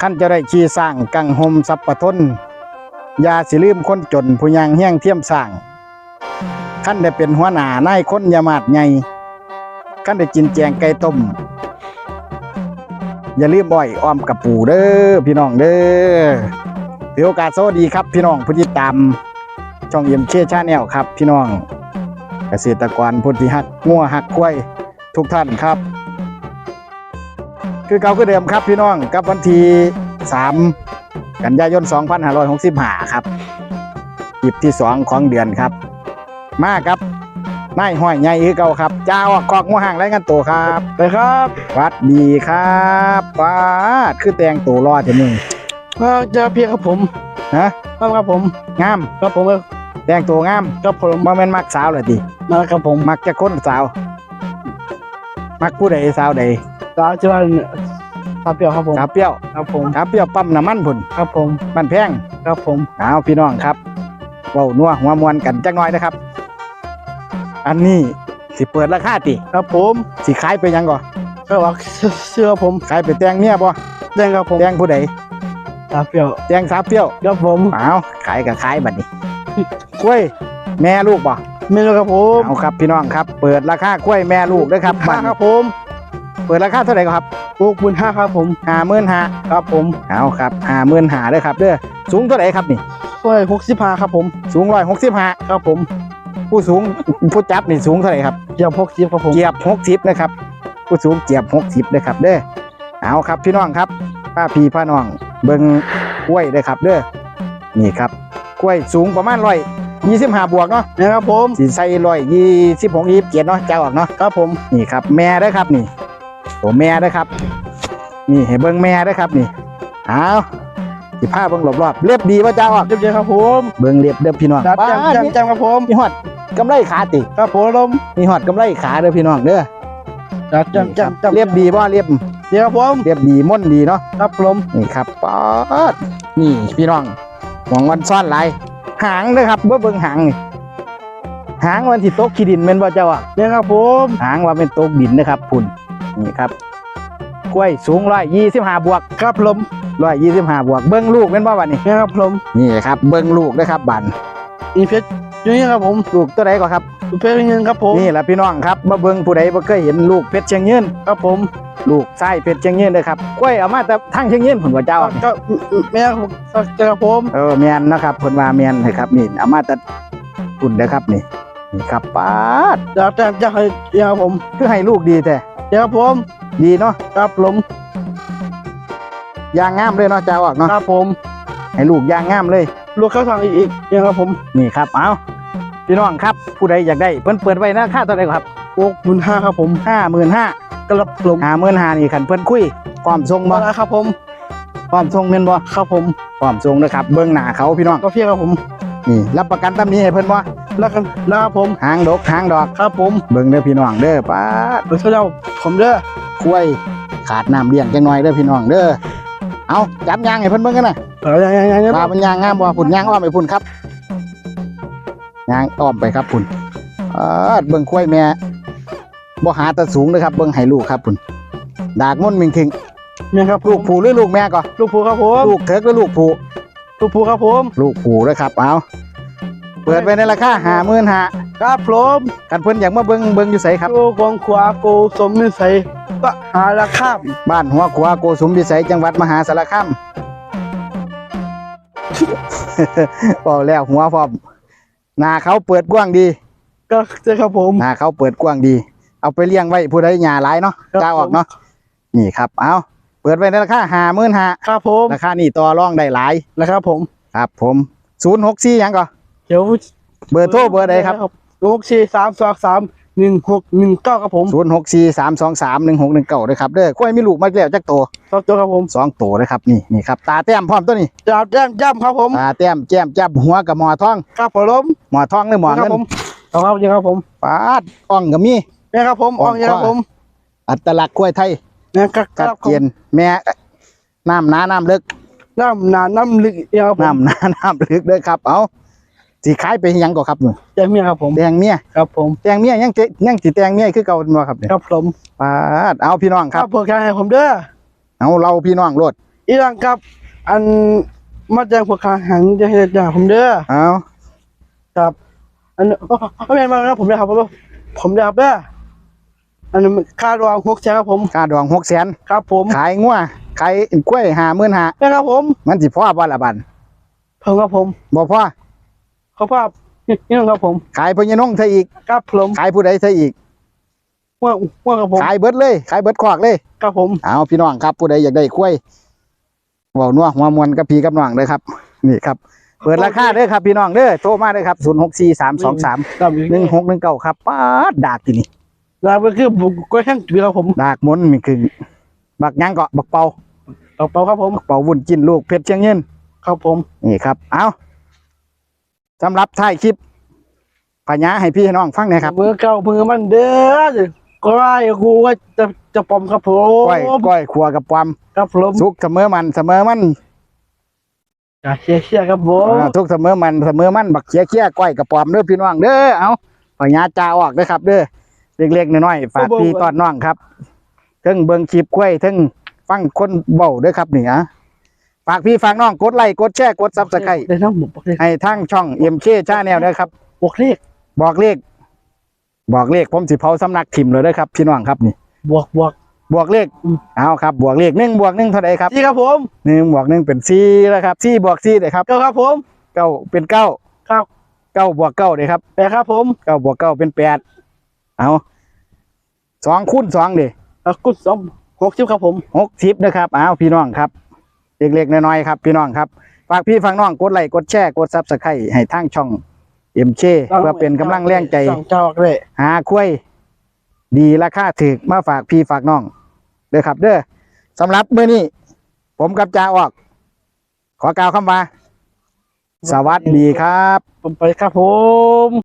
ขั้นจะได้ขี่สร้างกังหมสัพปะทนยาสิลืมคนจนผู้ยังเฮี้ยงเทียมสร้างขั้นได้เป็นหัวหน้านายคนยามาดใหญ่ขั้นได้กินแจงไก่ต้มอย่าลืมบ่อยอ้อมกับปู่เด้อพี่น้องเด้อถือโอกาสสวัสดีครับ พี่น้องผู้ติดตามช่องเอ็มเคชาแนลครับ พี่น้อง เกษตรกรผู้ที่ฮักงัวฮักควายทุกท่านครับ คือเก่าคือเดิมครับพี่น้องกับวันที่3กันยายน 2565 ครับคลิปที่ 2 ของเดือนครับ มาครับนายห้อยใหญ่คือเก่าครับจ้าออกกอกงัวห่างไรกันตัวครับไปครับหวัดดีครับป้าดคือแต่งตัวรอดเถอะมึงมาเจอเพียงครับผมฮะมาครับผมงามครับผมแต่งตัวงามครับผมบ่แม่นมักสาวเลยติมาแล้วครับผมมักจะคนสาว มักผู้ใดสาวใด สาจะวันสาเปรียวครับผมสาเปรี้ยวครับผมสาเปรี้ยวปั๊มน้ำมันพุ่นครับผมบ้านแพงครับผม เอาพี่น้องครับเว้านัวหัวมวนกันจักหน่อยนะครับ อันนี้สิเปิดราคาติครับผมสิขายไปหยังก่อนก็ว่าเสื้อผมขายไปแตงเมียบ่แดงครับผมแตงผู้ใดสาเปรียวแตงสาเปรี้ยวครับผมเอาขายกับขายบัดนี้กล้วยแม่ลูกบ่เมนูครับผมเอาครับพี่น้องครับ เปิดราคา กล้วยแม่ลูกด้วยครับห้าบัดครับผม ปิดราคาเท่าไหร่ครับหกหมื่นห้าครับผมห้าหมื่นห้าครับผมเอาครับห้าหมื่นห้าเด้อครับเด้อสูงเท่าไหร่ครับนี่ซอยหกสิบห้าครับผมสูงร้อยหกสิบห้าครับผม ผู้สูงผู้จับนี่สูงเท่าไหร่ครับเจียบหกสิบครับผมเจียบหกสิบนะครับผู้สูงเจียบหกสิบนะครับเด้อเอาครับพี่น้องครับป้าพี่ป้าน้องเบิ่งกล้วยเด้อครับเด้อนี่ครับกล้วยสูงประมาณร้อยยี่สิบห้าบวกเนาะนะครับผมสีใส่ร้อยยี่สิบหกยี่สิบเจ็ดเนาะเจ้าออกเนาะครับผมนี่ครับแม่เด้อครับนี่ ตัวแม่เด้อครับ นี่ให้เบิ่งแม่เด้อครับนี่เอาสิผ้าเบิ่งรอบๆเรียบดีว่าเจ้าออกเรียบร้อยครับผมเบิ่งเรียบเด้อพี่น้องจัดป้าจังจังมีจังครับผมมีหอดกำไรขาติครับผมลมมีหอดกำไรขาเด้อพี่น้องเด้อจัดจังจังจังเรียบดีบ่เรียบเดี๋ยวครับผมเรียบดีม่วนดีเนาะครับผมนี่ครับป๊อดนี่พี่น้องหวังวันซ่อนหลายหางเด้อครับเบิ่งเบิ่งหางนี่หางวันที่ตกขี้ดินแม่นบ่เจ้าอะเนี่ยครับผมหางว่าเป็นตกดินนะครับพุ่น นี่ครับกล้วยสูง125บวกครับผม125บวกเบิ่งลูกแม่นบ่บัดนี้เนี่ยครับผมนี่ครับ เบิ่งลูกนะครับบัดอีเพชรอยู่นี่ครับผมลูกตัวใดก่อนครับอีเพชรอยู่นี่ครับผมนี่แหละพี่น้องครับมาเบิ่งผู้ใดบ่เคยเห็นลูกเพชรเชียงยืนครับผมลูกไส้เพชรเชียงยืนเด้อครับกล้วยเอามาแต่ทางเชียงยืนพุ่นว่าเจ้าก็แม่ครับครับผมเออแมนนะครับเพิ่นว่าแมนนะครับนี่เอามาแต่ปุ่นเด้อครับนี่นี่ครับป้าดอยากจะจะให้ยาผมคือให้ลูกดีแต่ เดี๋ยวครับผมดีเนาะครับผมยางงามเลยเนาะเจ้าออกเนาะครับผม ให้ลูกยางงามเลย ลูกเข้าทางอีกเดี๋ยวครับผมนี่ครับเอาพี่น้องครับ ผู้ใดอยากได้เพิ่นเปิดไว้นะค่าเท่าไหร่ครับหกหมื่นห้าครับผมห้าหมื่นห้ากระผมห้าหมื่นห้านี่คันเพิ่นคุยพร้อมส่งบ่มาแล้วครับผมพร้อมส่งแม่นบ่ครับผมพร้อมส่งนะครับ เบิ่งหน้าเขาพี่น้องก็เพียงครับผมนี่รับประกันตำนี้ให้เพิ่นบ่แล้วกันแล้วครับผมหางดกหางดอก ครับผมเบิ่งเด้อพี่น้องเด้อป้าดเดี๋ยวเจ้าผมเด้อคุ้ยขาดน้ำเลี้ยงจังหน่อยเด้อพี่น้องเด้อเอาจับยางให้เพิ่นเบิ่งกันนะเอาอย่างอย่างอย่างปลามันยางงามบ่พุ่นยางอ้อมไปพุ่นครับยางอ้อมไปครับพุ่นเออเบิ่งคุ้ยแม่บ่หาแตะสูงเด้อครับเบิ่งให้ลูกครับพุ่นดากม่นมิงคิงเนี่ยครับลูกผู้หรือลูกแม่ก็ลูกผูครับผมลูกเถิกหรือลูกผู้ลูกผูครับผมลูกผู้เด้อครับเอา เปิดไปในราคา55,000ครับผมกันเพิ่นอยากมาเบิ่งเบิ่งอยู่ไสครับโกกองขวาโกสมนิสัยก็หาราคาบ้านหัวขวาโกสุมพิสัยจังหวัดมหาสารคามบอกแล้วหัวพร้อมหน้าเขาเปิดกว้างดี ก็เจ้าครับผมหน้าเขาเปิดกว้างดี เอาไปเลี้ยงไว้ผู้ใดหญ้าหลายเนาะครับจ้าออกเนาะนี่ครับ เอาเปิดไว้ในราคาห้าหมื่นห้าครับผมราคานี่ต่อรองได้หลายนะครับผม ครับผมศูนย์หกสี่ยังก่อ เดี๋ยวเบอร์โทรเบอร์ใดครับหกสี่สามสองสามหนึ่งหกหนึ่งเก้าครับผมศูนย์หกสี่สามสองสามหนึ่งหกหนึ่งเก้าเลยครับเด้อกล้วยมีลูกมาแล้วจักโตสองตัวครับผมสองโตเลยครับนี่นี่ครับตาแต้มพร้อมตัวนี้จับแจ้งย่ำครับผมตาแต้มแก้มจับหัวกับหมอทองครับผมหมอทองหรือหมอครัเงิบนผมเอาครับยังครับผมปาดอ่องก็มีเนี่ยครับผมออกยังครับผม อัตลักษณ์กล้วยไทยเนี่ยครับคชัดรับผเจมนแม่น้ำหนาน้ำลึกน้ำหนาน้ำลึกเนี่ยครับผมน้ำหนาน้ำลึกเลยครับเอา สีขายไปหยังก็ครับนี่แจ้งเมียครับผมแตงเมียครับผมแตงเมียยังเจยังสิแตงเมียคือเก่าบ่ครับเนี่ยครับผมปาดเอาพี่น้องคครัรับบเพื่อแค่ให้ผมเด้อเอาเราพี่น้องโลดอีหลังครับ อันมาแจ้งพวกขาหังจะเฮ็ดจ้าผมเด้อเอาครับ อันนี้อ๋อไม่เป็นมาแล้วผมเด้อครับผมผมเด้อครับเด้ออันนี้ค่ารวมหกแสนครับผมค่าดองหกแสนครับผมขายงัวขายกล้วยหาหมื่นหานะครับผมมันสิพ่อบ่ละบันเพิ่มครับผมบ่พ่อ เขาภาพนี่นึงครับผม ขายพญานงเธออีกครับผมขายผู้ใดเธออีกว่าว่าครับผมขายเบิดเลย ขายเบิดคอกเลยครับผมเอาพี่น้องครับ ผู้ใดอยากได้กล้วยเว้านัวหัวมวนกับพี่กับน้องเลยครับ นี่ครับเปิดราคาเด้อครับพี่น้องเด้อโทรมาเด้อครับ0 6 4 3 2 3ครับ1 6 1 9ครับป้าดดากที่นี่ลาไปคือผมก็แข่งปีครับผม ดากมนต์นี่คือบักหยังเกาะบักเป่าต่อไปครับผมบักเป่าวุ่นจินลูกเพชรเชียงยืนครับผมนี่ครับ เอา สำหรับท้ายคลิปพญาให้พี่ให้น้องฟังหนะครับมือเก่ามือมันเด้อก็ไอ้กูว่าจะจะปอมครับผมก้อยก้อยขัวกับความครับผมสุกเสมอมันเสมอมันอย่าเชียร์เชียร์ครับผมอ่าทุกเสมอมันเสมอมันบักเคี้ยเคี้ยก้อยกับปอมเด้อพี่น้องเด้อเอาพญาจาออกเด้อครับ เด้อเล็กๆน้อยๆฝากพี่ตอนน้องครับเทั้งเบิ่งคลิปกล้วยเทั้งฟังคนเบ้าเด้อครับนี่ฮะ ฝากพี่ฝากน้องกดไลค์กดแชร์กดซับสไครต์ได้ทั้งหมดบอกเลขให้ทั้งช่องเอ็มเคชาแนลนะครับ บอกเลขบอกเลข บอกเลขผมสิเผาสำนักถิ่มเลยเด้อครับ พี่น้องครับนี่ บวกบวก บวกเลขอืม เอาครับ บวกเลขหนึ่งบวกหนึ่งเท่าไหร่ครับนี่ครับผมหนึ่งบวกหนึ่งเป็นสี่แล้วครับสี่บวกสี่เลยครับเก้าครับผม เก้าเป็นเก้าครับ เก้าบวกเก้าเลยครับแปดครับผมเก้าบวกเก้าเป็นแปดเอาสองคูณสองเด้แล้วกุดสองหกสิบครับผมหกสิบนะครับเอาพี่น้องครับ เล็กๆน้อยๆครับพี่น้องครับฝากพี่ฝากน้องกดไลค์กดแชร์กดซับสไครต์ให้ทางช่องเอ็มเคเพื่อเป็นกำลังแรงใจสองเจ้าเลยหาคุ้ยดีราคาถึกมาฝากพี่ฝากน้องเด้อครับ เด้อสำหรับมื้อนี้ ผมกับจ่าออก ขอกล่าวคำว่าสวัสดีครับ ผมไปครับผม